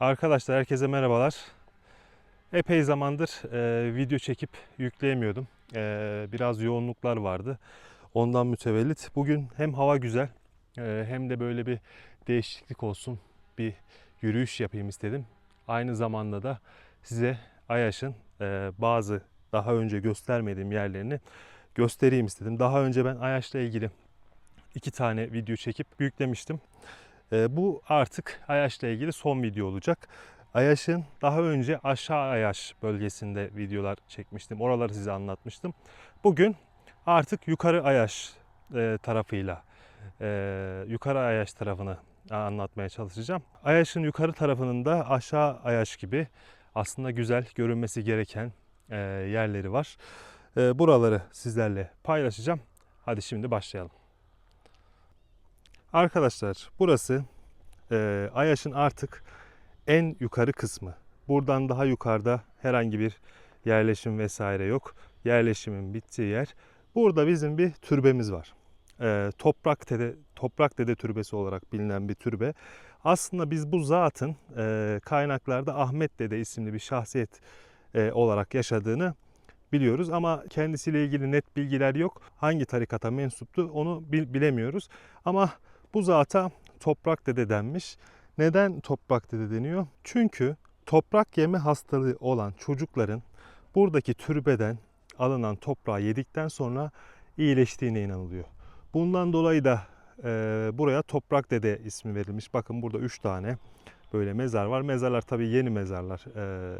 Arkadaşlar herkese merhabalar. Epey zamandır e, video çekip yükleyemiyordum. E, biraz yoğunluklar vardı. Ondan mütevellit. Bugün hem hava güzel e, hem de böyle bir değişiklik olsun. Bir yürüyüş yapayım istedim. Aynı zamanda da size Ayaş'ın e, bazı daha önce göstermediğim yerlerini göstereyim istedim. Daha önce ben Ayaş'la ilgili iki tane video çekip yüklemiştim. E, bu artık Ayaş'la ilgili son video olacak. Ayaş'ın daha önce aşağı Ayaş bölgesinde videolar çekmiştim. Oraları size anlatmıştım. Bugün artık yukarı Ayaş e, tarafıyla e, yukarı Ayaş tarafını anlatmaya çalışacağım. Ayaş'ın yukarı tarafının da aşağı Ayaş gibi aslında güzel görünmesi gereken e, yerleri var. Buraları sizlerle paylaşacağım. Hadi şimdi başlayalım. Arkadaşlar burası e, Ayaş'ın artık en yukarı kısmı. Buradan daha yukarıda herhangi bir yerleşim vesaire yok. Yerleşimin bittiği yer. Burada bizim bir türbemiz var. E, Toprak Dede Toprak Dede Türbesi olarak bilinen bir türbe. Aslında biz bu zatın e, kaynaklarda Ahmet Dede isimli bir şahsiyet e, olarak yaşadığını biliyoruz ama kendisiyle ilgili net bilgiler yok. Hangi tarikata mensuptu onu bil- bilemiyoruz. Ama bu zata toprak dede denmiş. Neden toprak dede deniyor? Çünkü toprak yeme hastalığı olan çocukların buradaki türbeden alınan toprağı yedikten sonra iyileştiğine inanılıyor. Bundan dolayı da e, buraya toprak dede ismi verilmiş. Bakın burada 3 tane böyle mezar var. Mezarlar tabii yeni mezarlar. E,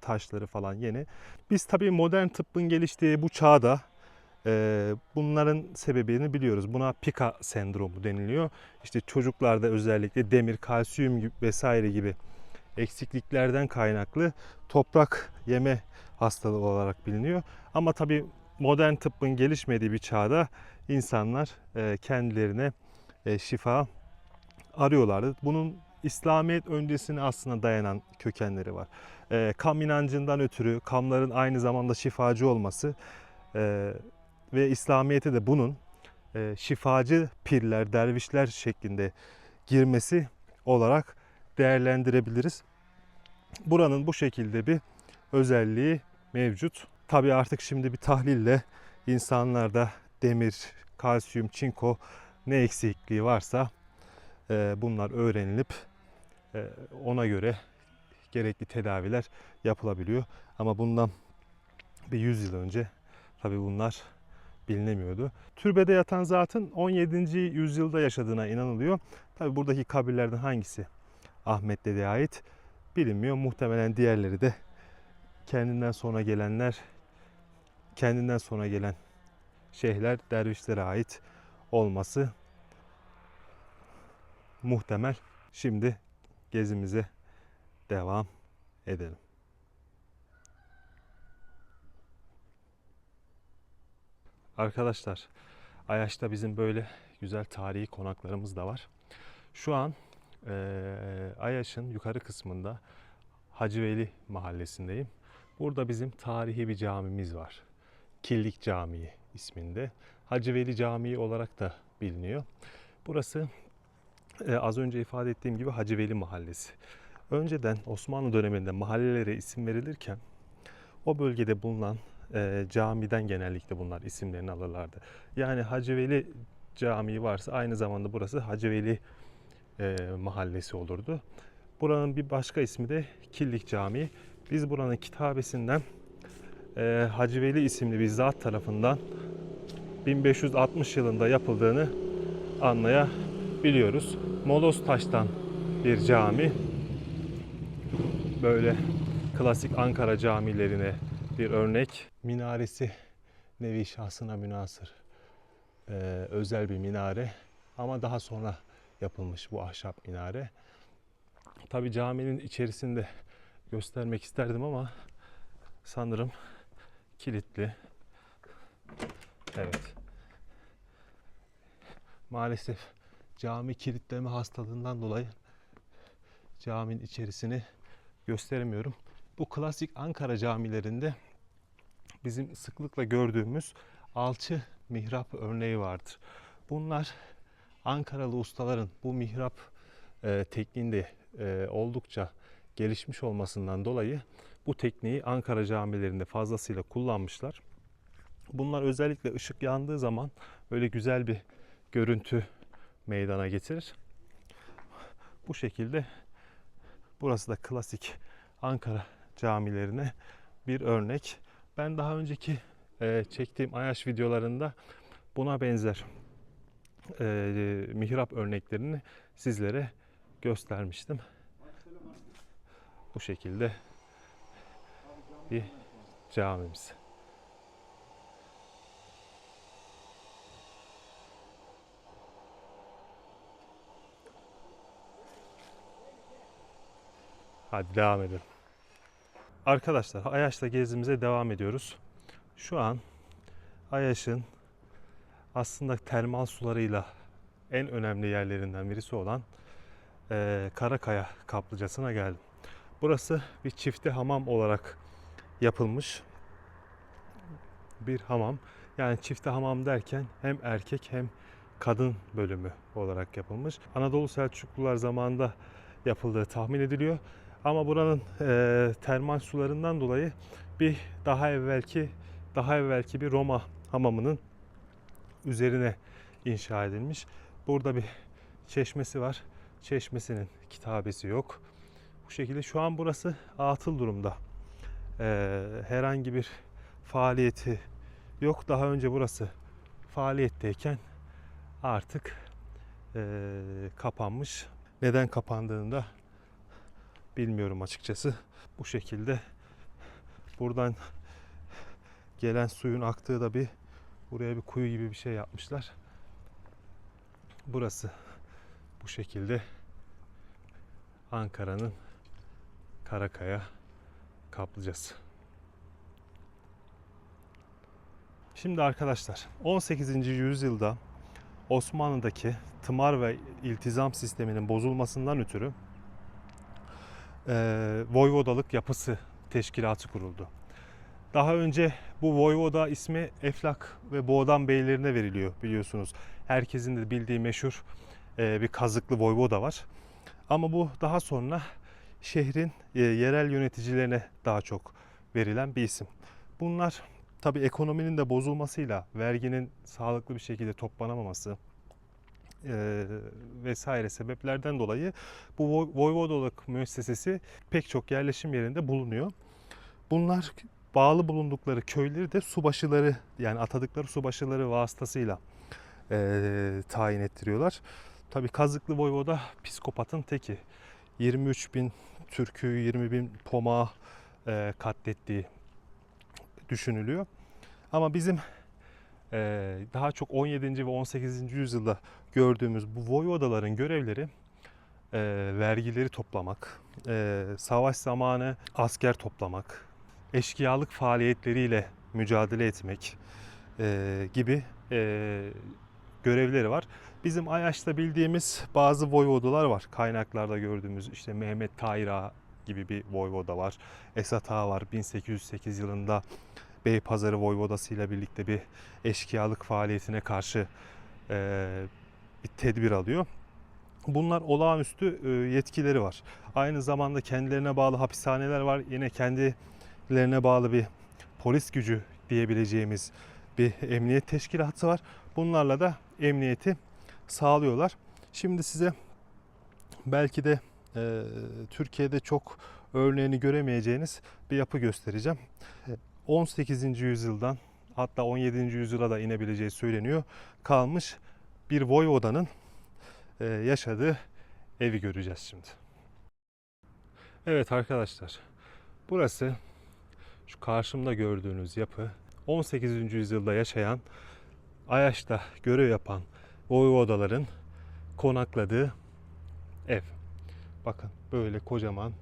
taşları falan yeni. Biz tabii modern tıbbın geliştiği bu çağda bunların sebebini biliyoruz. Buna pika sendromu deniliyor. İşte çocuklarda özellikle demir, kalsiyum gibi vesaire gibi eksikliklerden kaynaklı toprak yeme hastalığı olarak biliniyor. Ama tabii modern tıbbın gelişmediği bir çağda insanlar e, kendilerine e, şifa arıyorlardı. Bunun İslamiyet öncesine aslında dayanan kökenleri var. E, kam inancından ötürü kamların aynı zamanda şifacı olması ve İslamiyet'e de bunun e, şifacı pirler, dervişler şeklinde girmesi olarak değerlendirebiliriz. Buranın bu şekilde bir özelliği mevcut. Tabii artık şimdi bir tahlille insanlarda demir, kalsiyum, çinko ne eksikliği varsa e, bunlar öğrenilip e, ona göre gerekli tedaviler yapılabiliyor. Ama bundan bir 100 yıl önce tabii bunlar bilinemiyordu. Türbede yatan zatın 17. yüzyılda yaşadığına inanılıyor. Tabii buradaki kabirlerden hangisi Ahmet Dede'ye ait bilinmiyor. Muhtemelen diğerleri de kendinden sonra gelenler kendinden sonra gelen şeyhler dervişlere ait olması muhtemel. Şimdi gezimize devam edelim. Arkadaşlar Ayaş'ta bizim böyle güzel tarihi konaklarımız da var. Şu an eee Ayaş'ın yukarı kısmında Hacı Veli mahallesindeyim. Burada bizim tarihi bir camimiz var. Killik Camii isminde. Hacı Veli Camii olarak da biliniyor. Burası e, az önce ifade ettiğim gibi Hacı Veli Mahallesi. Önceden Osmanlı döneminde mahallelere isim verilirken o bölgede bulunan e, camiden genellikle bunlar isimlerini alırlardı. Yani Hacı Veli Camii varsa aynı zamanda burası Hacı e, mahallesi olurdu. Buranın bir başka ismi de Killik Camii. Biz buranın kitabesinden e, Hacı isimli bir zat tarafından 1560 yılında yapıldığını anlayabiliyoruz. Molos taştan bir cami. Böyle klasik Ankara camilerine bir örnek. Minaresi nevi şahsına münasır. Ee, özel bir minare ama daha sonra yapılmış bu ahşap minare. Tabi caminin içerisinde göstermek isterdim ama sanırım kilitli. Evet. Maalesef cami kilitleme hastalığından dolayı caminin içerisini gösteremiyorum. Bu klasik Ankara camilerinde bizim sıklıkla gördüğümüz alçı mihrap örneği vardır. Bunlar Ankaralı ustaların bu mihrap e, tekniğinde e, oldukça gelişmiş olmasından dolayı bu tekniği Ankara camilerinde fazlasıyla kullanmışlar. Bunlar özellikle ışık yandığı zaman böyle güzel bir görüntü meydana getirir. Bu şekilde burası da klasik Ankara camilerine bir örnek. Ben daha önceki e, çektiğim Ayaş videolarında buna benzer e, mihrap örneklerini sizlere göstermiştim. Bu şekilde bir camimiz. Hadi devam edelim. Arkadaşlar Ayaş'la gezimize devam ediyoruz. Şu an Ayaş'ın aslında termal sularıyla en önemli yerlerinden birisi olan eee, Karakaya kaplıcasına geldim. Burası bir çifte hamam olarak yapılmış bir hamam. Yani çifte hamam derken hem erkek hem kadın bölümü olarak yapılmış. Anadolu Selçuklular zamanında yapıldığı tahmin ediliyor. Ama buranın eee, termal sularından dolayı bir daha evvelki daha evvelki bir Roma hamamının üzerine inşa edilmiş. Burada bir çeşmesi var. Çeşmesinin kitabesi yok. Bu şekilde şu an burası atıl durumda. Eee, herhangi bir faaliyeti yok. Daha önce burası faaliyetteyken artık eee, kapanmış. Neden kapandığını da bilmiyorum açıkçası. Bu şekilde buradan gelen suyun aktığı da bir buraya bir kuyu gibi bir şey yapmışlar. Burası bu şekilde Ankara'nın Karakaya kaplıcası. Şimdi arkadaşlar 18. yüzyılda Osmanlı'daki tımar ve iltizam sisteminin bozulmasından ötürü eee voyvodalık yapısı teşkilatı kuruldu. Daha önce bu voyvoda ismi Eflak ve Boğdan beylerine veriliyor biliyorsunuz. Herkesin de bildiği meşhur eee, bir kazıklı voyvoda var. Ama bu daha sonra şehrin eee, yerel yöneticilerine daha çok verilen bir isim. Bunlar tabi ekonominin de bozulmasıyla verginin sağlıklı bir şekilde toplanamaması eee, vesaire sebeplerden dolayı bu Voy- voyvodalık müessesesi pek çok yerleşim yerinde bulunuyor. Bunlar bağlı bulundukları köyleri de subaşıları yani atadıkları subaşıları vasıtasıyla eee, tayin ettiriyorlar. Tabi Kazıklı Voyvoda psikopatın teki. 23 bin türkü, 20 bin pomağı eee, katlettiği düşünülüyor. Ama bizim daha çok 17. ve 18. yüzyılda gördüğümüz bu voyvodaların görevleri eee, vergileri toplamak, eee, savaş zamanı asker toplamak, eşkıyalık faaliyetleriyle mücadele etmek eee, gibi görevleri var. Bizim Ayaş'ta bildiğimiz bazı voyvodalar var. Kaynaklarda gördüğümüz işte Mehmet Tayra gibi bir voyvoda var. Esat Ağa var. 1808 yılında Beypazarı Voyvodası ile birlikte bir eşkıyalık faaliyetine karşı eee, bir tedbir alıyor. Bunlar olağanüstü e, yetkileri var. Aynı zamanda kendilerine bağlı hapishaneler var. Yine kendilerine bağlı bir polis gücü diyebileceğimiz bir emniyet teşkilatı var. Bunlarla da emniyeti sağlıyorlar. Şimdi size belki de e, Türkiye'de çok örneğini göremeyeceğiniz bir yapı göstereceğim. 18. yüzyıldan hatta 17. yüzyıla da inebileceği söyleniyor. Kalmış bir voyvodanın e, yaşadığı evi göreceğiz şimdi. Evet arkadaşlar. Burası şu karşımda gördüğünüz yapı 18. yüzyılda yaşayan Ayaş'ta görev yapan voyvodaların konakladığı ev. Bakın böyle kocaman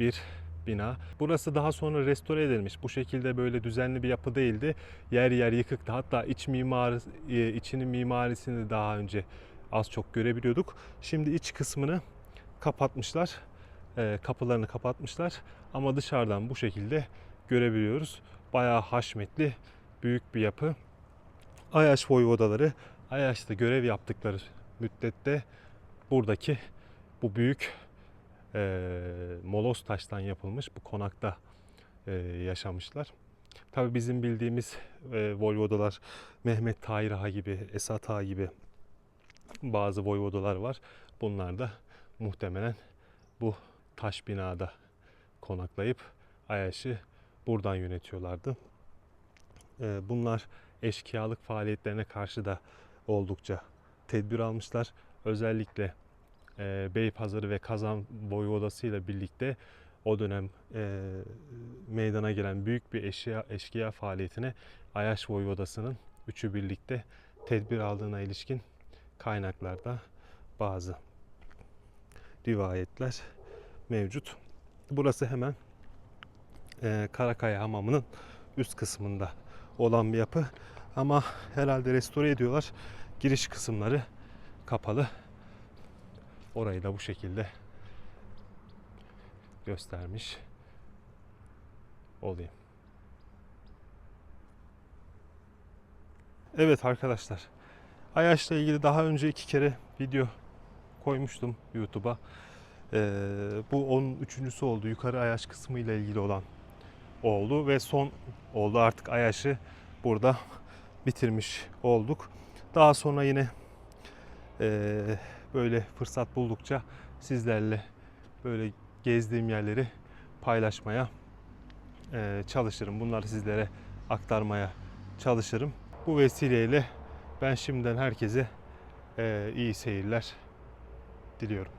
bir bina. Burası daha sonra restore edilmiş. Bu şekilde böyle düzenli bir yapı değildi. Yer yer yıkıktı. Hatta iç mimari, e, içinin mimarisini daha önce az çok görebiliyorduk. Şimdi iç kısmını kapatmışlar. E, kapılarını kapatmışlar. Ama dışarıdan bu şekilde görebiliyoruz. Bayağı haşmetli, büyük bir yapı. Ayaş voyvodaları Ayaş'ta görev yaptıkları müddette buradaki bu büyük e, moloz taştan yapılmış bu konakta e, yaşamışlar. Tabi bizim bildiğimiz e, voyvodalar Mehmet Tahir Ağa gibi, Esat Ağa gibi bazı voyvodalar var. Bunlar da muhtemelen bu taş binada konaklayıp Ayaş'ı buradan yönetiyorlardı. E, bunlar eşkıyalık faaliyetlerine karşı da oldukça tedbir almışlar. Özellikle e, Beypazarı ve Kazan Voyvodası ile birlikte o dönem e, meydana gelen büyük bir eşya, eşkıya faaliyetine Ayaş Voyvodası'nın üçü birlikte tedbir aldığına ilişkin kaynaklarda bazı rivayetler mevcut. Burası hemen e, Karakaya Hamamı'nın üst kısmında olan bir yapı ama herhalde restore ediyorlar. Giriş kısımları kapalı. Orayı da bu şekilde göstermiş olayım. Evet arkadaşlar. Ayaş'la ilgili daha önce iki kere video koymuştum YouTube'a. Ee, bu onun üçüncüsü oldu. Yukarı Ayaş kısmı ile ilgili olan oldu ve son oldu. Artık Ayaş'ı burada bitirmiş olduk. Daha sonra yine eee, böyle fırsat buldukça sizlerle böyle gezdiğim yerleri paylaşmaya eee, çalışırım. Bunları sizlere aktarmaya çalışırım. Bu vesileyle ben şimdiden herkese eee, iyi seyirler diliyorum.